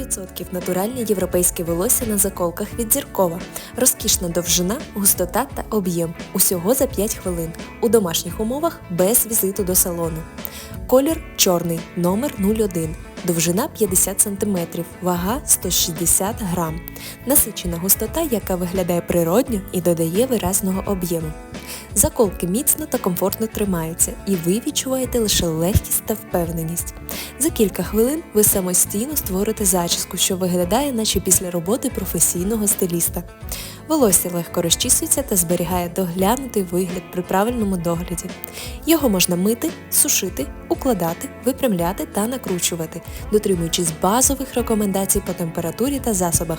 100% натуральне європейське волосся на заколках від зіркова. Розкішна довжина, густота та об'єм. Усього за 5 хвилин. У домашніх умовах без візиту до салону. Колір чорний, номер 01. Довжина 50 см, вага 160 грам. Насичена густота, яка виглядає природньо і додає виразного об'єму. Заколки міцно та комфортно тримаються, і ви відчуваєте лише легкість та впевненість. За кілька хвилин ви самостійно створите зачіску, що виглядає, наче після роботи професійного стиліста. Волосся легко розчісується та зберігає доглянутий вигляд при правильному догляді. Його можна мити, сушити, укладати, випрямляти та накручувати, дотримуючись базових рекомендацій по температурі та засобах.